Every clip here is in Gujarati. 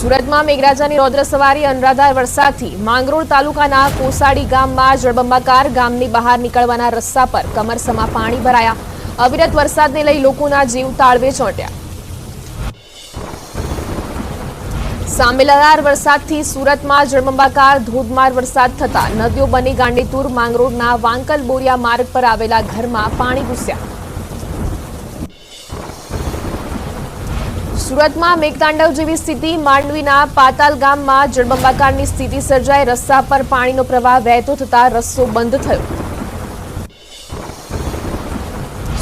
સુરતમાં મેઘરાજાની રૌદ્ર સવારી અનરાધાર વરસાદથી માંગરોળ તાલુકાના કોસાડી ગામમાં જળબંબાકાર ગામની બહાર નીકળવાના રસ્તા પર કમરસમાં પાણી ભરાયા. અવિરત વરસાદને લઈ લોકોના જીવ તાળવે ચોંટ્યા. સામેલાદાર વરસાદથી સુરતમાં જળબંબાકાર ધોધમાર વરસાદ થતા નદીઓ બની ગાંડીતુર, માંગરોળના વાંકલ બોરિયા માર્ગ પર આવેલા ઘરમાં પાણી ઘૂસ્યા. સુરતમાં મેઘતાંડવ જેવી સ્થિતિ માંડવીના પાતાલ ગામમાં જળબંબાકારની સ્થિતિ સર્જાઈ. રસ્તા પર પાણીનો પ્રવાહ વહેતો થતા રસ્તો બંધ થયો.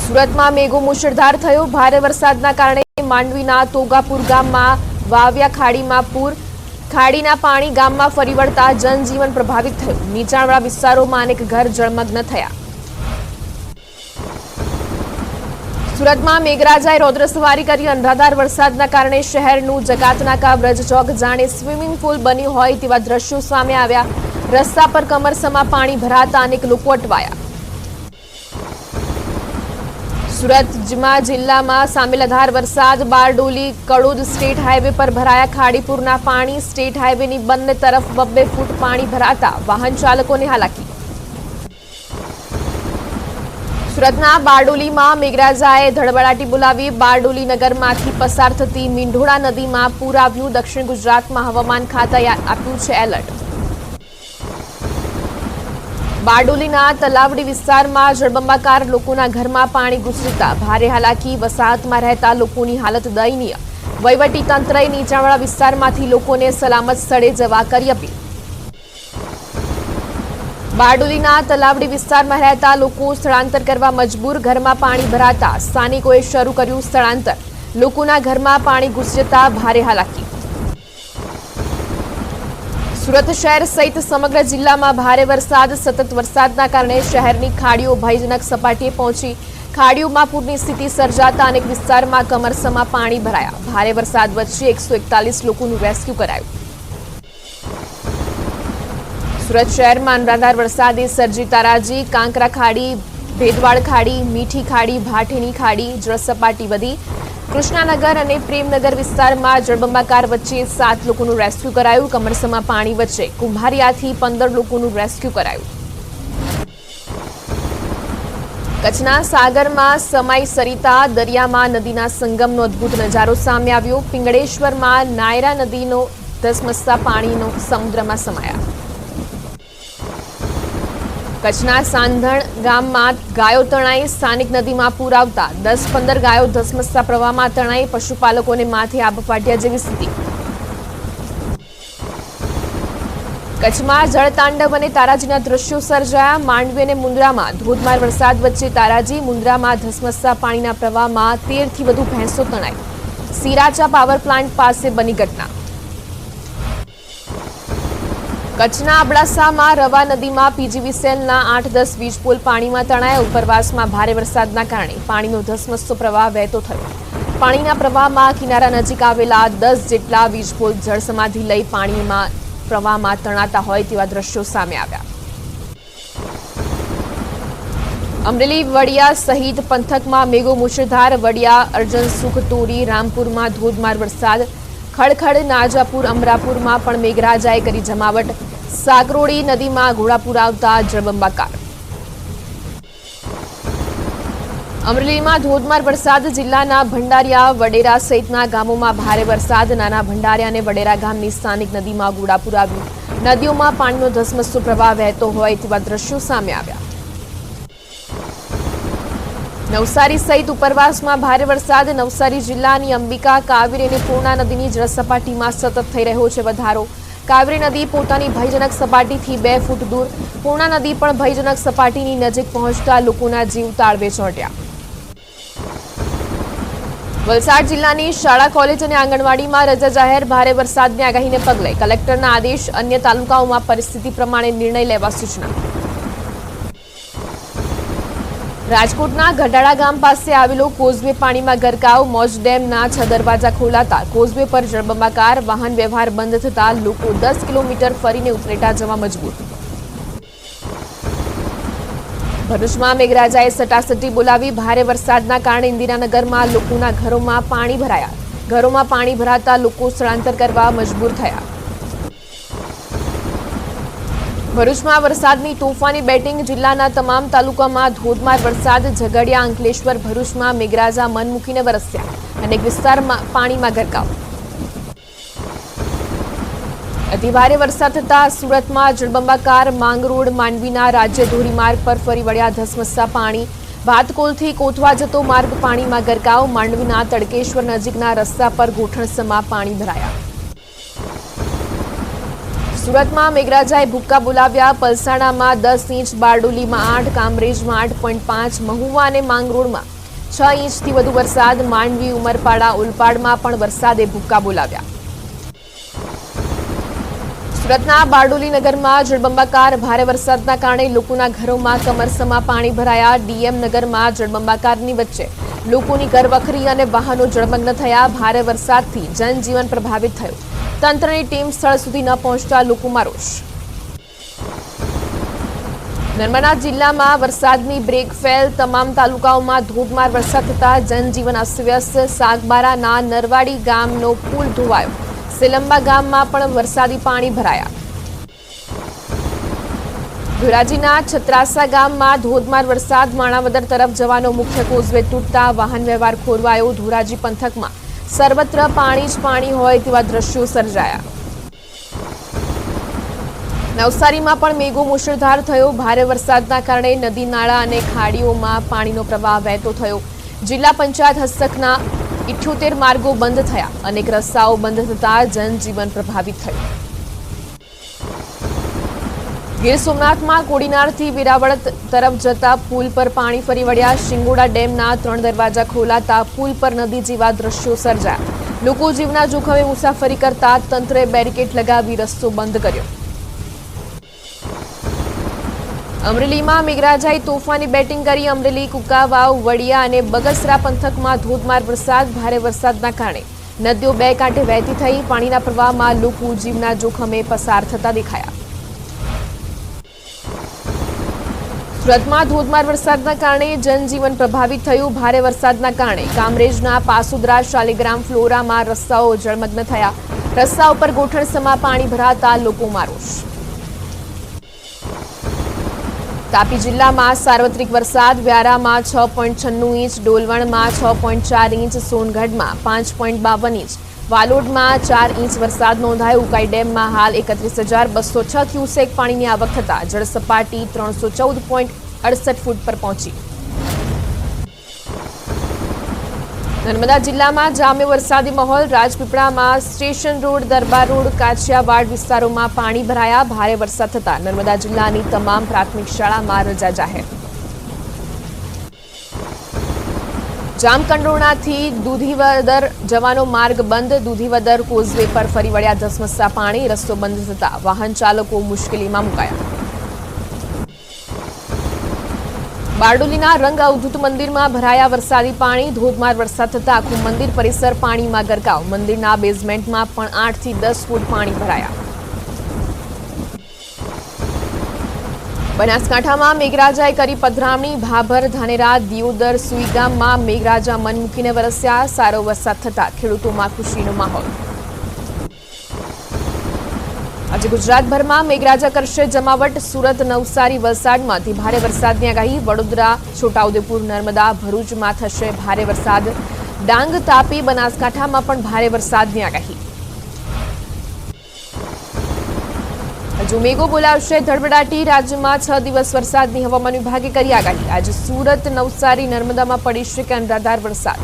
સુરતમાં મેઘો મુશળધાર થયો. ભારે વરસાદના કારણે માંડવીના તોગાપુર ગામમાં વાવ્યા ખાડીમાં પૂર. ખાડીના પાણી ગામમાં ફરી વળતા જનજીવન પ્રભાવિત થયું. નીચાણવાળા વિસ્તારોમાં અનેક ઘર જળમગ્ન થયા. સુરતમાં મેઘરાજાએ રૌદ્ર સવારી કરી. અનરાધાર વરસાદના કારણે શહેરનું જકાતનાકા બ્રજ ચોક જાણે સ્વિમિંગ પુલ બન્યું હોય તેવા દ્રશ્યો સામે આવ્યા. રસ્તા પર કમરસમાં પાણી ભરાતા અનેક લોકો અટવાયા. સુરતમાં જિલ્લામાં સામેલાધાર વરસાદ. બારડોલી, કડોદ સ્ટેટ હાઈવે પર ભરાયા ખાડીપુરના પાણી. સ્ટેટ હાઈવેની બંને તરફ બબ્બે ફૂટ પાણી ભરાતા વાહન ચાલકોને હાલાકી. સુરતના બારડોલીમાં મેઘરાજાએ ધડબડાટી બોલાવી બારડોલી નગરમાંથી પસાર થતી મીંઢોળા નદીમાં પૂર આવ્યું. દક્ષિણ ગુજરાતમાં હવામાન ખાતાએ આપ્યું છે એલર્ટ. બારડોલીના તલાવડી વિસ્તારમાં જળબંબાકાર લોકોના ઘરમાં પાણી ઘૂસતા ભારે હાલાકી. વસાહતમાં રહેતા લોકોની હાલત દયનીય. વહીવટી તંત્રએ નીચાણવાળા વિસ્તારમાંથી લોકોને સલામત સ્થળે જવા કરી અપીલ. બારડોલીના તલાવડી વિસ્તારમાં રહેતા લોકો સ્થળાંતર કરવા મજબૂર ઘરમાં પાણી ભરાતા સ્થાનિકોએ શરૂ કર્યું સ્થળાંતર. લોકોના ઘરમાં પાણી ઘૂસી ભારે હાલાકી. સુરત શહેર સહિત સમગ્ર જિલ્લામાં ભારે વરસાદ, સતત વરસાદના કારણે શહેરની ખાડીઓ ભયજનક સપાટીએ પહોંચી. ખાડીઓમાં પૂરની સ્થિતિ સર્જાતા અનેક વિસ્તારમાં કમરસમાં પાણી ભરાયા. ભારે વરસાદ વચ્ચે એકસો એકતાલીસ લોકોનું રેસ્ક્યુ કરાયું. સુરત શહેરમાં અનરાધાર વરસાદે સર્જી તારાજી, કાંકરા ખાડી ભેદવાડ ખાડી, મીઠી ખાડી, ભાઠીની ખાડી જળસપાટી વધી. કૃષ્ણાનગર અને પ્રેમનગર વિસ્તારમાં જળબંબાકાર વચ્ચે સાત લોકોનું રેસ્ક્યુ કરાયું. કમરસમાં પાણી વચ્ચે કુંભારિયાથી પંદર લોકોનું રેસ્ક્યુ કરાયું. કચ્છના સાગરમાં સમાઈ સરિતા દરિયામાં નદીના સંગમનો અદ્ભુત નજારો સામે આવ્યો. પિંગળેશ્વરમાં નાયરા નદીનો ધસમસતા પાણીનો સમુદ્રમાં સમાયા. કચ્છના સાંધણ ગામમાં ગાયો તણાઈ સ્થાનિક નદીમાં પૂર આવતા દસ પંદર ગાયો ધસમસતા પ્રવાહમાં તણાઈ પશુપાલકોને માથે આબ ફાટ્યા જેવી સ્થિતિ. કચ્છમાં જળતાંડવ અને તારાજીના દ્રશ્યો સર્જાયા. માંડવી અને મુન્દ્રામાં ધોધમાર વરસાદ વચ્ચે તારાજી મુન્દ્રામાં ધસમસતા પાણીના પ્રવાહમાં તેરથી વધુ ભેંસો તણાઈ. સિરાચા પાવર પ્લાન્ટ પાસે બની ઘટના. કચ્છના અબડાસામાં રવા નદીમાં પીજીવીસીએલના આઠ દસ વીજપોલ પાણીમાં તણાયા. ઉપરવાસમાં ભારે વરસાદના કારણે પાણીનો ધસમસતો પ્રવાહ વહેતો થયો. પાણીના પ્રવાહમાં કિનારા નજીક આવેલા દસ જેટલા વીજપોલ જળસમાધિ લઈ પાણીમાં પ્રવાહમાં તણાતા હોય તેવા દ્રશ્યો સામે આવ્યા. અમરેલી વડિયા સહિત પંથકમાં મેઘો મુશળધાર વડિયા અર્જન સુખતોરી, રામપુરમાં ધોધમાર વરસાદ. ખડખડ નાજાપુર, અમરાપુરમાં પણ મેઘરાજાએ કરી જમાવટ. સાગરોડી નદીમાં ઘોડાપુર આવતા જળબંબાકાર. અમરેલીમાં ધોધમાર વરસાદ, જિલ્લાના ભંડારિયા, વડેરા સહિતના ગામોમાં ભારે વરસાદ. નાના ભંડારિયા અને વડેરા ગામની સ્થાનિક નદીમાં ઘોડાપુર આવ્યું. નદીઓમાં પાણીનો ધસમસતો પ્રવાહ વહેતો હોય તેવા દ્રશ્યો સામે આવ્યા. નવસારી સહિત ઉપરવાસમાં ભારે વરસાદ. નવસારી જિલ્લાની અંબિકા, કાવેરી અને પૂર્ણા નદીની જળસપાટીમાં સતત થઈ રહ્યો છે વધારો. કાવેરી નદી પોતાની ભયજનક સપાટીથી બે ફૂટ દૂર. પૂર્ણા નદી પણ ભયજનક સપાટીની નજીક પહોંચતા લોકોના જીવ તાળવે ચોંટ્યા. વલસાડ જિલ્લાની શાળા, કોલેજ અને આંગણવાડીમાં રજા જાહેર. ભારે વરસાદની આગાહીને પગલે કલેક્ટરના આદેશ અન્ય તાલુકાઓમાં પરિસ્થિતિ પ્રમાણે નિર્ણય લેવા સૂચના. રાજકોટના ગઢાડા ગામ પાસે આવેલો કોઝવે પાણીમાં ગરકાવ, મોજ ડેમના છ દરવાજા ખોલાતા કોઝવે પર જળબંબાકાર વાહન વ્યવહાર બંધ થતા લોકો દસ કિલોમીટર ફરીને ઉપલેટા જવા મજબૂર. ભરૂચમાં મેઘરાજાએ સટાસટી બોલાવી ભારે વરસાદના કારણે ઇન્દિરાનગરમાં લોકોના ઘરોમાં પાણી ભરાયા. ઘરોમાં પાણી ભરાતા લોકો સ્થળાંતર કરવા મજબૂર થયા. ભરૂચમાં વરસાદની તોફાની બેટિંગ જિલ્લાના તમામ તાલુકામાં ધોધમાર વરસાદ. ઝઘડિયા, અંકલેશ્વર, ભરૂચમાં મેઘરાજા મન મૂકીને વરસ્યા અનેક વિસ્તારમાં પાણીમાં ગરકાવ. અતિભારે વરસાદ થતા સુરતમાં જળબંબાકાર માંગરોળ માંડવીના રાજ્ય ધોરીમાર્ગ પર ફરી વળ્યા ધસમસતા પાણી. ભાતકોલથી કોથવા જતો માર્ગ પાણીમાં ગરકાવ. માંડવીના તડકેશ્વર નજીકના રસ્તા પર ગોઠણસમાં પાણી ભરાયા. સુરતમાં મેઘરાજાએ ભૂક્કા બોલાવ્યા. પલસાણામાં દસ ઇંચ બારડોલીમાં આઠ, કામરેજમાં આઠ પોઈન્ટ પાંચ, મહુવા અને માંગરોળમાં છ ઇંચથી વધુ વરસાદ. માંડવી, ઉમરપાડા ઉલપાડમાં પણ વરસાદે ભૂક્કા બોલાવ્યા. સુરતના બારડોલી નગરમાં જળબંબાકાર ભારે વરસાદના કારણે લોકોના ઘરોમાં કમરસમાં પાણી ભરાયા. ડીએમ નગરમાં જળબંબાકારની વચ્ચે લોકોની ઘરવખરી અને વાહનો જળમગ્ન થયા. ભારે વરસાદથી જનજીવન પ્રભાવિત થયું. તંત્રની ટીમ સ્થળ સુધી ન પહોંચતા લોકોમાં રોષ. નર્મદા જિલ્લામાં વરસાદની બ્રેક ફેલ. તમામ તાલુકાઓમાં ધોધમાર વરસાદ થતા જનજીવન અસ્તવ્યસ્ત. સાગબારાના નરવાડી ગામનો પુલ ધોવાયો. સિલંબા ગામમાં પણ વરસાદી પાણી ભરાયા. ધોરાજીના છત્રાસા ગામમાં ધોધમાર વરસાદ. માણાવદર તરફ જવાનો મુખ્ય કોઝવે તૂટતા વાહન વ્યવહાર ખોરવાયો ધોરાજી પંથકમાં. સર્વત્ર પાણી જ પાણી હોય તેવા દ્રશ્યો સર્જાયા. નવસારીમાં પણ મેઘો મુશળધાર થયો. ભારે વરસાદના કારણે નદી, નાળા અને ખાડીઓમાં પાણીનો પ્રવાહ વહેતો થયો. જિલ્લા પંચાયત હસ્તકના ઇઠ્યોતેર માર્ગો બંધ થયા. અનેક રસ્તાઓ બંધ થતા જનજીવન પ્રભાવિત થયું. ગીર સોમનાથમાં કોડીનારથી વેરાવળ તરફ જતા પુલ પર પાણી ફરી વળ્યા. શિંગોડા ડેમના ત્રણ દરવાજા ખોલાતા પુલ પર નદી જેવા દ્રશ્યો સર્જાયા. લોકો જીવના જોખમે મુસાફરી કરતા તંત્રએ બેરિકેડ લગાવી રસ્તો બંધ કર્યો. અમરેલીમાં મેઘરાજાએ તોફાની બેટિંગ કરી. અમરેલી, કુકાવાવ, વડિયા અને બગસરા પંથકમાં ધોધમાર વરસાદ, ભારે વરસાદના કારણે નદીઓ બે કાંઠે વહેતી થઈ. પાણીના પ્રવાહમાં લોકો જીવના જોખમે પસાર થતા દેખાયા. સુરતમાં ધોધમાર વરસાદના કારણે જનજીવન પ્રભાવિત થયું. ભારે વરસાદના કારણે કામરેજના પાસુદરા, શાલીગ્રામ, ફ્લોરામાં રસ્તાઓ જળમગ્ન થયા. રસ્તા ઉપર ગોઠણસમાં પાણી ભરાતા લોકોમાં રોષ. તાપી જિલ્લામાં સાર્વત્રિક વરસાદ. વ્યારામાં છ પોઈન્ટ છન્નું ઇંચ, ડોલવણમાં છ પોઈન્ટ ચાર ઇંચ, સોનગઢમાં પાંચ પોઈન્ટ બાવન ઇંચ. વાલોડમાં ચાર ઇંચ વરસાદ નોંધાયો. ઉકાઈ ડેમમાં હાલ એકત્રીસ હજાર બસો છ ક્યુસેક પાણીની આવક થતાં જળસપાટી ત્રણસો ચૌદ પોઈન્ટ અડસઠ ફૂટ પર પહોંચી. નર્મદા જિલ્લામાં જામે વરસાદી માહોલ. રાજપીપળામાં station road, Darbar road, Kachhiyawad વિસ્તારોમાં પાણી ભરાયા. ભારે વરસાદ થતાં નર્મદા જિલ્લાની તમામ પ્રાથમિક શાળામાં રજા જાહેર. જામકંડોરણાથી દૂધીવદર જવાનો માર્ગ બંધ. દૂધીવદર કોઝવે પર ફરી વળ્યા ધસમસતા પાણી. રસ્તો બંધ થતા વાહન ચાલકો મુશ્કેલીમાં મુકાયા. બારડોલીના રંગ અવધૂત મંદિરમાં ભરાયા વરસાદી પાણી. ધોધમાર વરસાદ થતાં આખું મંદિર પરિસર પાણીમાં ગરકાવ. મંદિરના બેઝમેન્ટમાં પણ આઠથી દસ ફૂટ પાણી ભરાયા. બનાસકાંઠામાં મેઘરાજાએ કરી પધરામણી. ભાભર, ધાનેરા, દિયોદર, સુઈગામમાં મેઘરાજા મન મૂકીને વરસ્યા. સારો વરસાદ થતાં ખેડૂતોમાં ખુશીનો માહોલ. આજે ગુજરાતભરમાં મેઘરાજા કરશે જમાવટ. સુરત, નવસારી વલસાડમાંથી ભારે વરસાદની આગાહી. વડોદરા, છોટાઉદેપુર, નર્મદા, ભરૂચમાં થશે ભારે વરસાદ. ડાંગ, તાપી, બનાસકાંઠામાં પણ ભારે વરસાદની આગાહી. હજુ મેઘો બોલાવશે, ધડબડાટી, રાજ્યમાં છ દિવસ વરસાદની હવામાન વિભાગે કરી આગાહી. આજે સુરત, નવસારી, નર્મદામાં પડી શકે અનરાધાર વરસાદ.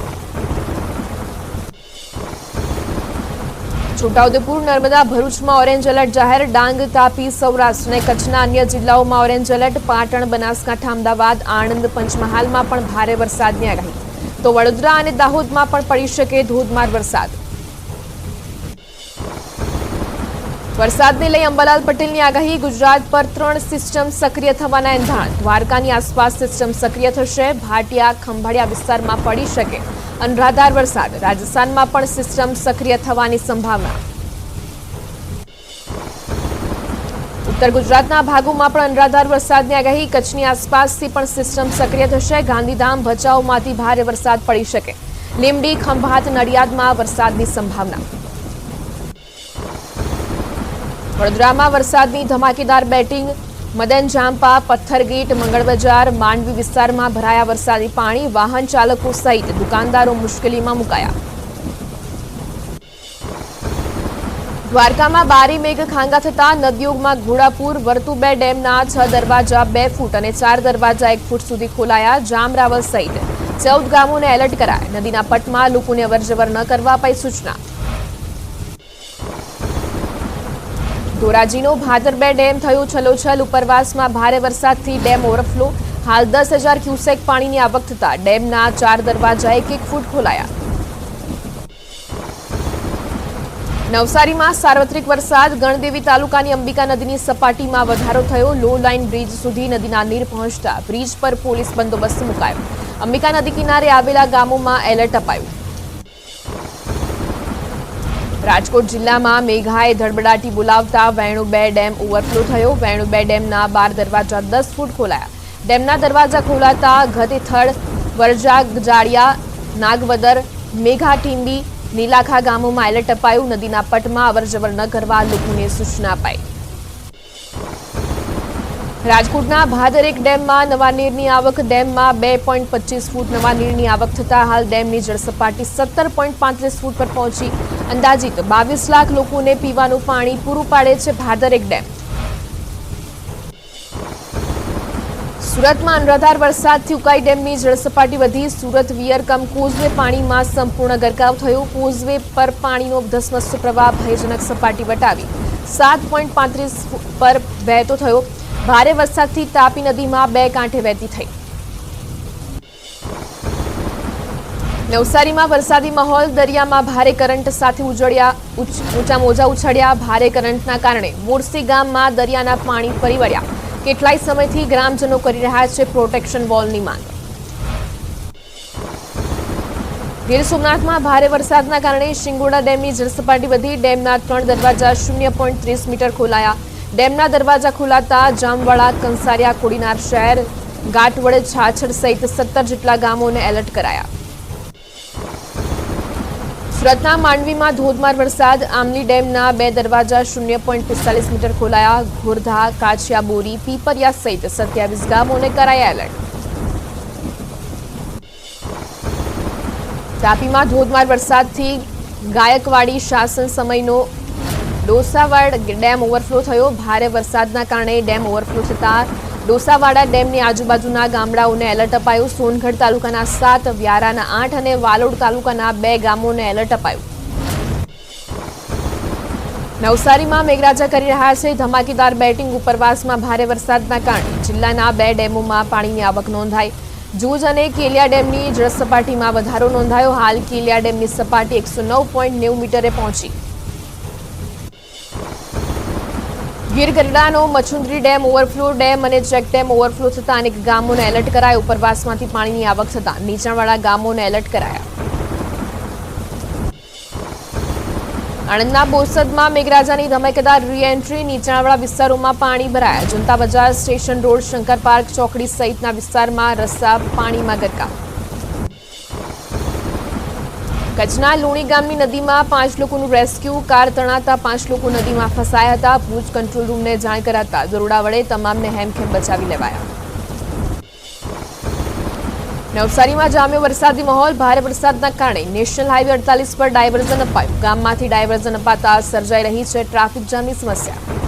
છોટાઉદેપુર, નર્મદા, ભરૂચમાં ઓરેન્જ એલર્ટ જાહેર. ડાંગ, તાપી, સૌરાષ્ટ્ર અને કચ્છના અન્ય જિલ્લાઓમાં ઓરેન્જ એલર્ટ. પાટણ, બનાસકાંઠા, અમદાવાદ, આણંદ, પંચમહાલમાં પણ ભારે વરસાદની આગાહી. તો વડોદરા અને દાહોદમાં પણ પડી શકે ધોધમાર વરસાદ. વરસાદને લઈ અંબાલાલ પટેલની આગાહી, ગુજરાત પર ત્રણ સિસ્ટમ સક્રિય થવાના એંધાણ. દ્વારકાની આસપાસ સિસ્ટમ સક્રિય થશે, ભાટિયા, ખંભાળિયા વિસ્તારમાં પડી શકે અનરાધાર વરસાદ. રાજસ્થાનમાં પણ સિસ્ટમ સક્રિય થવાની સંભાવના. ઉત્તર ગુજરાતના ભાગોમાં પણ અનરાધાર વરસાદની આગાહી. કચ્છની આસપાસથી પણ સિસ્ટમ સક્રિય થશે. ગાંધીધામ ભચાઉમાંથી ભારે વરસાદ પડી શકે. લીમડી ખંભાત, નડિયાદમાં વરસાદની સંભાવના. વડોદરામાં વરસાદની ધમાકેદાર બેટિંગ, મદન જામ્પા, પથ્થરગીટ, મંગળ માંડવી વિસ્તારમાં ભરાયા વરસાદી પાણી વાહન ચાલકો સહિત દુકાનદારો મુશ્કેલીમાં મુકાયા. દ્વારકામાં બારી મેઘ ખાંગા થતા નદીઓમાં ઘોડાપુર વર્તુબે ડેમના છ દરવાજા બે ફૂટ અને ચાર દરવાજા એક ફૂટ સુધી ખોલાયા. જામરાવલ સહિત ચૌદ ગામોને એલર્ટ કરાયા. નદીના પટમાં લોકોને અવરજવર ન કરવા અપાઈ સૂચના. ધોરાજીનો ભાદરબે ડેમ થયું છલોછલ. ઉપરવાસમાં ભારે વરસાદથી ડેમ ઓવરફ્લો. હાલ દસ હજાર ક્યુસેક પાણીની આવક થતા ડેમના ચાર દરવાજા એક એક ફૂટ ખોલાયા. નવસારીમાં સાર્વત્રિક વરસાદ. ગણદેવી તાલુકાની અંબિકા નદીની સપાટીમાં વધારો થયો. લો લાઇન બ્રિજ સુધી નદીના નીર પહોંચતા બ્રિજ પર પોલીસ બંદોબસ્ત મુકાયો. અંબિકા નદી કિનારે આવેલા ગામોમાં એલર્ટ અપાયું. રાજકોટ જિલ્લામાં મેઘાએ ધડબડાટી બોલાવતા વેણુ બે ડેમ ઓવરફ્લો થયો. વેણુ બે ડેમના બાર દરવાજા દસ ફૂટ ખોલાયા. ડેમના દરવાજા ખોલાતા ગધેથડ વરજા જાડિયા નાગવદર, મેઘા ટીંબી નીલાખા ગામોમાં એલર્ટ અપાયું. નદીના પટમાં અવરજવર ન કરવા લોકોને સૂચના અપાઈ. રાજકોટના ભાદરેક ડેમમાં નવા નીરની આવક ડેમમાં બે પોઈન્ટ પચીસ ફૂટ નવા નીરની આવક થતાં હાલ ડેમની જળસપાટી સત્તર પોઈન્ટ પાંત્રીસ ફૂટ પર પહોંચી. અંદાજિત બાવીસ લાખ લોકોને પીવાનું પાણી પૂરું પાડે છે ભાદરેક ડેમ. સુરતમાં અનરાધાર વરસાદથી ઉકાઈ ડેમની જળસપાટી વધી. સુરત વિયરકમ કોઝવે પાણીમાં સંપૂર્ણ ગરકાવ થયો. કોઝવે પર પાણીનો ધસમસ્ત પ્રવાહ ભયજનક સપાટી વટાવી. સાત પોઈન્ટ પાંત્રીસ પર વહેતો થયો. ભારે વરસાદથી તાપી નદીમાં બે કાંઠે વહેતી થઈ. નવસારીમાં વરસાદી માહોલ, દરિયામાં ભારે કરંટ સાથે ઉજળ્યા ઊંચા મોજા ઉછળ્યા, ભારે કરંટના કારણે મોરસી ગામમાં દરિયાના પાણી ફરી વળ્યા. કેટલાય સમયથી ગ્રામજનો કરી રહ્યા છે પ્રોટેક્શન વોલની માંગ. ગીર સોમનાથમાં ભારે વરસાદના કારણે શિંગોડા ડેમની જળસપાટી વધી. ડેમના ત્રણ દરવાજા શૂન્ય પોઈન્ટ ત્રીસ મીટર ખોલાયા. ડેમના દરવાજા ખોલાતા જામવાળા કંસારિયા, કોડીનાર શહેર, ગાંઠવડે છાછડ સહિત સત્તર જેટલા ગામોને એલર્ટ કરાયા. સુરતના માંડવીમાં ધોધમાર વરસાદ. આમલી ડેમના બે દરવાજા શૂન્ય પોઈન્ટ પિસ્તાલીસ મીટર ખોલાયા. ઘોરધા, કાછિયા, બોરી, પીપરિયા સહિત સત્યાવીસ ગામોને કરાયા એલર્ટ. તાપીમાં ધોધમાર વરસાદથી ગાયકવાડી શાસન સમયનો ડોસાવાડ ડેમ ઓવરફ્લો થયો. ભારે વરસાદના કારણે ડેમ ઓવરફ્લો થતાં ડોસાવાડા ડેમની આજુબાજુના ગામડાઓને એલર્ટ અપાયું. સોનગઢ તાલુકાના સાત, વ્યારાના આઠ અને વાલોડ તાલુકાના બે ગામોને એલર્ટ અપાયું. નવસારીમાં મેઘરાજા કરી રહ્યા છે. ધમાકેદાર બેટિંગ ઉપરવાસમાં ભારે વરસાદના કારણે જિલ્લાના બે ડેમોમાં પાણીની આવક નોંધાઈ. જૂજ અને કેલિયા ડેમની જળસપાટીમાં વધારો નોંધાયો. હાલ કેલિયા ડેમની સપાટી એકસો નવ પોઈન્ટ નેવું મીટરે પહોંચી. ગીર ગઢડાનો મચુંદરી ડેમ, ઓવરફ્લો ડેમ અને ચેક ડેમ ઓવરફ્લો થતાં અનેક ગામોને એલર્ટ કરાયા. ઉપરવાસમાંથી પાણીની આવક થતાં નીચાણવાળા ગામોને એલર્ટ કરાયા. આણંદના બોરસદમાં મેઘરાજાની ધમાકેદાર રીએન્ટ્રી નીચાણવાળા વિસ્તારોમાં પાણી ભરાયા. જનતા બજાર સ્ટેશન રોડ, શંકર પાર્ક, ચોકડી સહિતના વિસ્તારમાં રસ્તા પાણીમાં ગરકાવ. કચ્છના લુણી ગામની નદીમાં પાંચ લોકોનું રેસ્ક્યુ, કાર તણાતા પાંચ લોકો નદીમાં ફસાયા હતા. ભુજ કંટ્રોલ રૂમને જાણ કરાતા દરોડા વડે તમામને હેમખેમ બચાવી લેવાયા. નવસારીમાં જામ્યો વરસાદી માહોલ. ભારે વરસાદના કારણે નેશનલ હાઈવે અડતાલીસ પર ડાયવર્ઝન અપાયું. ગામમાંથી ડાયવર્ઝન અપાતા સર્જાઈ રહી છે ટ્રાફિક જામની સમસ્યા.